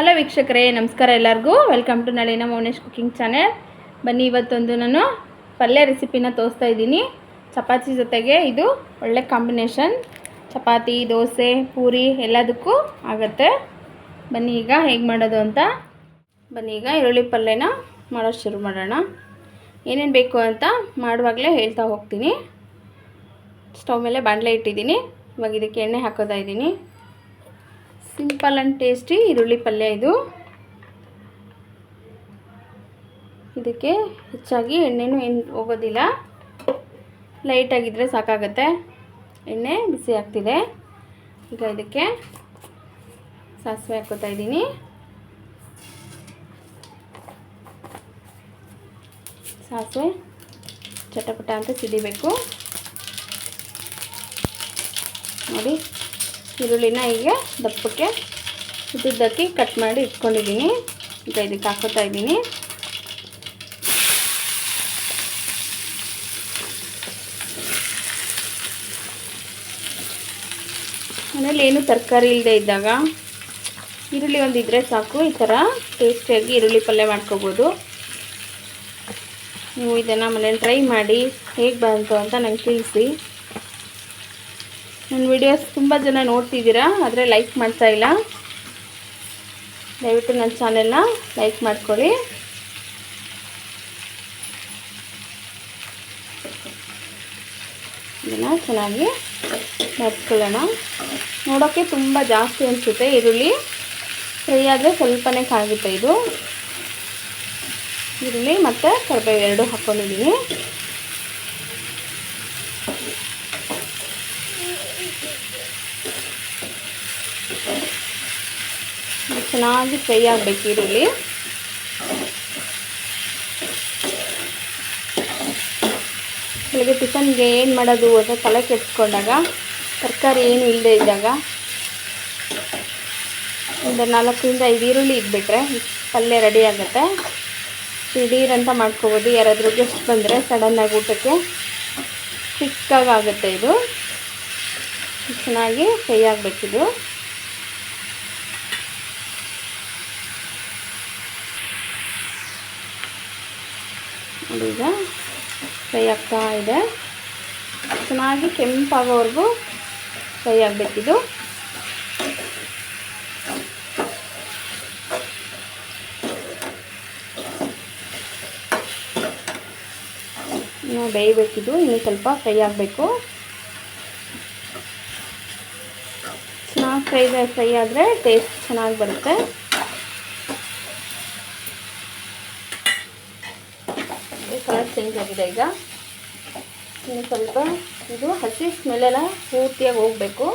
Hello ವೀಕ್ಷಕರೇ, ನಮಸ್ಕಾರ ಎಲ್ಲರಿಗೂ. Welcome to Nalina Mounesh cooking channel ಬನ್ನಿ, ಇವತ್ತೊಂದು ನಾನು ಪಲ್ಯ ರೆಸಿಪಿನ ತೋರಿಸ್ತಾ ಇದ್ದೀನಿ. ಚಪಾತಿ ಜೊತೆಗೆ ಇದು ಒಳ್ಳೆ ಕಾಂಬಿನೇಷನ್ ಚಪಾತಿ, ದೋಸೆ, ಪೂರಿ ಎಲ್ಲದಕ್ಕೂ ಆಗುತ್ತೆ. ಬನ್ನಿ ಈಗ ಹೇಗೆ ಮಾಡೋದು ಅಂತ. ಬನ್ನಿ ಈಗ ಈರುಳ್ಳಿ ಪಲ್ಯನ ಮಾಡೋದು ಶುರು ಮಾಡೋಣ. ಏನೇನು ಬೇಕು ಅಂತ ಮಾಡುವಾಗಲೇ ಹೇಳ್ತಾ ಹೋಗ್ತೀನಿ. ಸ್ಟವ್ ಮೇಲೆ ಬಾಣಲೆ ಇಟ್ಟಿದ್ದೀನಿ. ಇವಾಗ ಇದಕ್ಕೆ ಎಣ್ಣೆ ಹಾಕೋತಾ ಇದ್ದೀನಿ. ಸಿಂಪಲ್ ಆ್ಯಂಡ್ ಟೇಸ್ಟಿ ಈರುಳ್ಳಿ ಪಲ್ಯ ಇದು. ಇದಕ್ಕೆ ಹೆಚ್ಚಾಗಿ ಎಣ್ಣೆನೂ ಏನು ಹೋಗೋದಿಲ್ಲ. ಲೈಟಾಗಿದ್ದರೆ ಸಾಕಾಗತ್ತೆ. ಎಣ್ಣೆ ಬಿಸಿ ಆಗ್ತಿದೆ. ಈಗ ಇದಕ್ಕೆ ಸಾಸಿವೆ ಹಾಕೋತಾ ಇದ್ದೀನಿ. ಸಾಸಿವೆ ಚಟಪಟ ಅಂತ ಸಿಡಿಬೇಕು. ನೋಡಿ. ಈರುಳ್ಳಿನ ಹೀಗೆ ದಪ್ಪಕ್ಕೆ ಉದ್ದಕ್ಕೆ ಕಟ್ ಮಾಡಿ ಇಟ್ಕೊಂಡಿದ್ದೀನಿ. ಈಗ ಇದಕ್ಕೆ ಹಾಕೋತಾ ಇದ್ದೀನಿ. ಮನೇಲಿ ಏನು ತರಕಾರಿ ಇಲ್ಲದೆ ಇದ್ದಾಗ ಈರುಳ್ಳಿ ಒಂದು ಇದ್ದರೆ ಸಾಕು. ಈ ಥರ ಟೇಸ್ಟಿಯಾಗಿ ಈರುಳ್ಳಿ ಪಲ್ಯ ಮಾಡ್ಕೋಬೋದು. ನೀವು ಇದನ್ನು ಮನೇಲಿ ಟ್ರೈ ಮಾಡಿ ಹೇಗೆ ಬಂತು ಅಂತ ನಂಗೆ ತಿಳಿಸಿ. ನನ್ನ ವಿಡಿಯೋಸ್ ತುಂಬ ಜನ ನೋಡ್ತಿದ್ದೀರಾ, ಆದರೆ ಲೈಕ್ ಮಾಡ್ತಾ ಇಲ್ಲ. ದಯವಿಟ್ಟು ನನ್ನ ಚಾನೆಲ್ನ ಲೈಕ್ ಮಾಡ್ಕೊಳ್ಳಿ. ಇದನ್ನು ಚೆನ್ನಾಗಿ ನಡ್ಕೊಳ್ಳೋಣ ನೋಡೋಕ್ಕೆ ತುಂಬ ಜಾಸ್ತಿ ಅನಿಸುತ್ತೆ, ಈರುಳ್ಳಿ. ಫ್ರೈ ಆದರೆ ಸ್ವಲ್ಪನೇ ಕಾಗುತ್ತೆ ಇದು. ಈರುಳ್ಳಿ ಮತ್ತು ಕರಿಬೇವು ಎರಡು ಹಾಕ್ಕೊಂಡಿದ್ದೀನಿ ಚೆನ್ನಾಗಿ ಫ್ರೈ ಆಗಬೇಕು ಈರುಳ್ಳಿ. ಬೆಳಗ್ಗೆ ಟಿಫನ್ಗೆ ಏನು ಮಾಡೋದು ಅಂತ ತಲೆ ಕೆಡಿಸ್ಕೊಂಡಾಗ, ತರಕಾರಿ ಏನು ಇಲ್ಲದೆ ಇದ್ದಾಗ ಒಂದು ನಾಲ್ಕರಿಂದ ಐದು ಈರುಳ್ಳಿ ಇದ್ಬಿಟ್ರೆ ಪಲ್ಯ ರೆಡಿ ಆಗುತ್ತೆ. ಅಂತ ಮಾಡ್ಕೋಬೋದು. ಯಾರಾದರೂ ಗೆಸ್ಟ್ ಬಂದರೆ ಸಡನ್ನಾಗಿ ಊಟಕ್ಕೆ ಕ್ವಿಕ್ಕಾಗಿ ಇದು. ಚೆನ್ನಾಗಿ ಫ್ರೈ ಆಗಬೇಕಿದು ನೋಡಿ ಈಗ ಫ್ರೈ ಆಗ್ತಾ ಇದೆ. ಚೆನ್ನಾಗಿ ಕೆಂಪಾಗೋವರೆಗೂ ಫ್ರೈ ಆಗಬೇಕಿದು ಇನ್ನು ಬೇಯಬೇಕಿದು ಇನ್ನು ಸ್ವಲ್ಪ ಫ್ರೈ ಆಗಬೇಕು. ಚೆನ್ನಾಗಿ ಫ್ರೈ ಫ್ರೈ ಆದರೆ ಟೇಸ್ಟ್ ಚೆನ್ನಾಗಿ ಬರುತ್ತೆ. ಕಲರ್ ಚೇಂಜ್ ಆಗಿದೆ ಈಗ. ಇನ್ನು ಸ್ವಲ್ಪ ಇದು ಹಸಿ ಸ್ಮೆಲ್ಲೆಲ್ಲ ಪೂರ್ತಿಯಾಗಿ ಹೋಗಬೇಕು.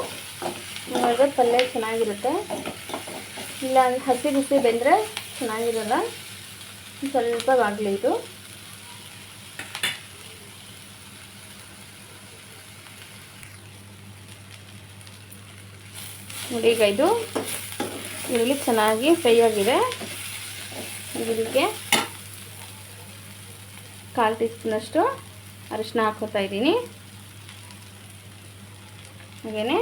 ನೋಡಿದ್ರೆ ಪಲ್ಯ ಚೆನ್ನಾಗಿರುತ್ತೆ. ಇಲ್ಲ ಹಸಿ ಬಿಸಿ ಬೆಂದರೆ ಚೆನ್ನಾಗಿರಲ್ಲ. ಸ್ವಲ್ಪ ಆಗಲಿ ಇದು. ನೋಡಿ ಈಗ ಇದು ಈರುಳ್ಳಿ ಚೆನ್ನಾಗಿ ಫ್ರೈ ಆಗಿದೆ. ಇದಕ್ಕೆ ಕಾಲು ಟೀ ಸ್ಪೂನಷ್ಟು ಅರಿಶಿನ ಹಾಕೋತಾ ಇದ್ದೀನಿ. ಹಾಗೆಯೇ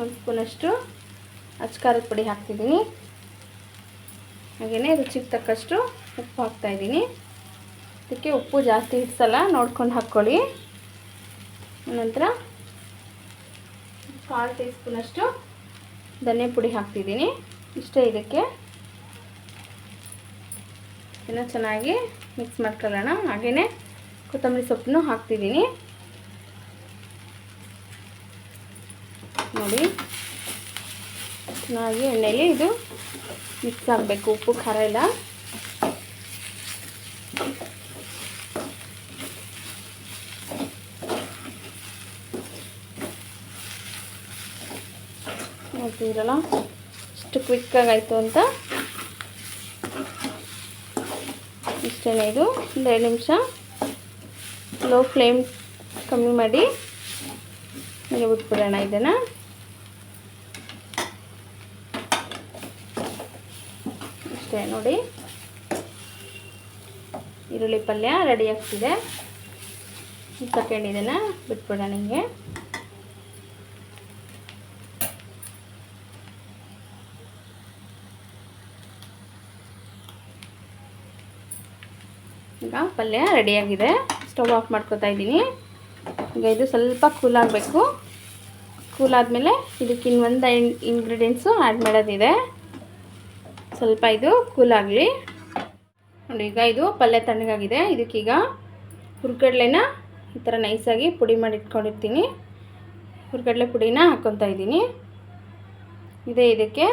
ಒಂದು ಸ್ಪೂನಷ್ಟು ಅಚ್ಕಾರದ ಪುಡಿ ಹಾಕ್ತಿದ್ದೀನಿ. ಹಾಗೆಯೇ ರುಚಿಗೆ ತಕ್ಕಷ್ಟು ಉಪ್ಪು ಹಾಕ್ತಾಯಿದ್ದೀನಿ ಅದಕ್ಕೆ ಉಪ್ಪು ಜಾಸ್ತಿ ಹಿಡ್ಸಲ್ಲ, ನೋಡ್ಕೊಂಡು ಹಾಕ್ಕೊಳ್ಳಿ. ನಂತರ ಕಾಲು ಟೀ ಸ್ಪೂನಷ್ಟು ಧನ್ಯ ಪುಡಿ ಹಾಕ್ತಿದ್ದೀನಿ. ಇಷ್ಟೇ ಇದಕ್ಕೆ. ಇದನ್ನು ಚೆನ್ನಾಗಿ ಮಿಕ್ಸ್ ಮಾಡ್ಕೊಳ್ಳೋಣ. ಹಾಗೆಯೇ ಕೊತ್ತಂಬರಿ ಸೊಪ್ಪನ್ನು ಹಾಕ್ತಿದ್ದೀನಿ. ನೋಡಿ, ಚೆನ್ನಾಗಿ ಎಣ್ಣೆಯಲ್ಲಿ ಇದು ಮಿಕ್ಸ್ ಆಗಬೇಕು. ಉಪ್ಪು, ಖಾರ ಎಲ್ಲ. ನೋಡ್ತಿದ್ದೀರಲ್ಲ? ಇಷ್ಟು ಕ್ವಿಕ್ಕಾಗಾಯಿತು ಅಂತ. ಇಷ್ಟೇ ಇದು. ಒಂದು ಎರಡು ನಿಮಿಷ. ಲೋ ಫ್ಲೇಮ್ ಕಮ್ಮಿ ಮಾಡಿ. ಹೀಗೆ ಬಿಟ್ಬಿಡೋಣ ಇದನ್ನು. ಅಷ್ಟೇ ನೋಡಿ. ಈರುಳ್ಳಿ ಪಲ್ಯ ರೆಡಿ ಆಗ್ತಿದೆ. ಇದನ್ನು ಬಿಟ್ಬಿಡೋಣ ಹಿಂಗೆ. ಈಗ ಪಲ್ಯ ರೆಡಿಯಾಗಿದೆ. ಸ್ಟವ್ ಆಫ್ ಮಾಡ್ಕೊತಾ ಇದ್ದೀನಿ. ಈಗ ಇದು ಸ್ವಲ್ಪ ಕೂಲ್ ಆಗಬೇಕು. ಕೂಲ್ ಆದಮೇಲೆ ಇದಕ್ಕೆ ಇನ್ನೊಂದು ಇಂಗ್ರೀಡಿಯೆಂಟ್ಸು ಆ್ಯಡ್ ಮಾಡೋದಿದೆ. ಸ್ವಲ್ಪ ಇದು ಕೂಲ್ ಆಗಲಿ. ನೋಡಿ, ಈಗ ಇದು ಪಲ್ಯ ತಣ್ಣಗಾಗಿದೆ. ಇದಕ್ಕೀಗ ಹುರ್ಗಡ್ಲೆನ ಈ ಥರ ನೈಸಾಗಿ ಪುಡಿ ಮಾಡಿ ಇಟ್ಕೊಂಡಿರ್ತೀನಿ. ಹುರ್ಗಡ್ಲೆ ಪುಡಿನ ಹಾಕ್ಕೊತಾ ಇದ್ದೀನಿ. ಇದೇ ಇದಕ್ಕೆ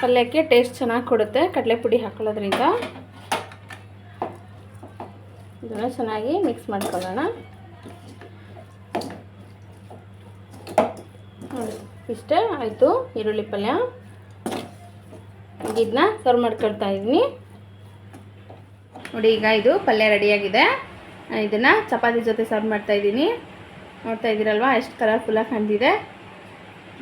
ಪಲ್ಯಕ್ಕೆ ಟೇಸ್ಟ್ ಚೆನ್ನಾಗಿ ಕೊಡುತ್ತೆ ಕಡಲೆ ಪುಡಿ ಹಾಕೊಳ್ಳೋದ್ರಿಂದ. ಇದನ್ನು ಚೆನ್ನಾಗಿ ಮಿಕ್ಸ್ ಮಾಡ್ಕೊಳ್ಳೋಣ. ಇಷ್ಟೇ ಆಯಿತು ಈರುಳ್ಳಿ ಪಲ್ಯ. ಇದನ್ನ ಸರ್ವ್ ಮಾಡ್ಕೊಳ್ತಾ ಇದ್ದೀನಿ. ನೋಡಿ, ಈಗ ಇದು ಪಲ್ಯ ರೆಡಿಯಾಗಿದೆ. ಇದನ್ನು ಚಪಾತಿ ಜೊತೆ ಸರ್ವ್ ಮಾಡ್ತಾ ಇದ್ದೀನಿ. ನೋಡ್ತಾ ಇದ್ದೀರಲ್ವಾ, ಎಷ್ಟು ಕಲರ್ಫುಲ್ಲಾಗಿ ಕಾಣ್ತಿದೆ.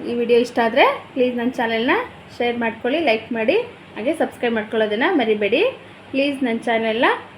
ಈ ವಿಡಿಯೋ ಇಷ್ಟ ಆದರೆ ಪ್ಲೀಸ್ ನನ್ನ ಚಾನೆಲ್ನ ಶೇರ್ ಮಾಡ್ಕೊಳ್ಳಿ ಲೈಕ್ ಮಾಡಿ, ಹಾಗೆ ಸಬ್ಸ್ಕ್ರೈಬ್ ಮಾಡ್ಕೊಳ್ಳೋದನ್ನು ಮರಿಬೇಡಿ. ಪ್ಲೀಸ್ ನನ್ನ ಚಾನೆಲ್ನ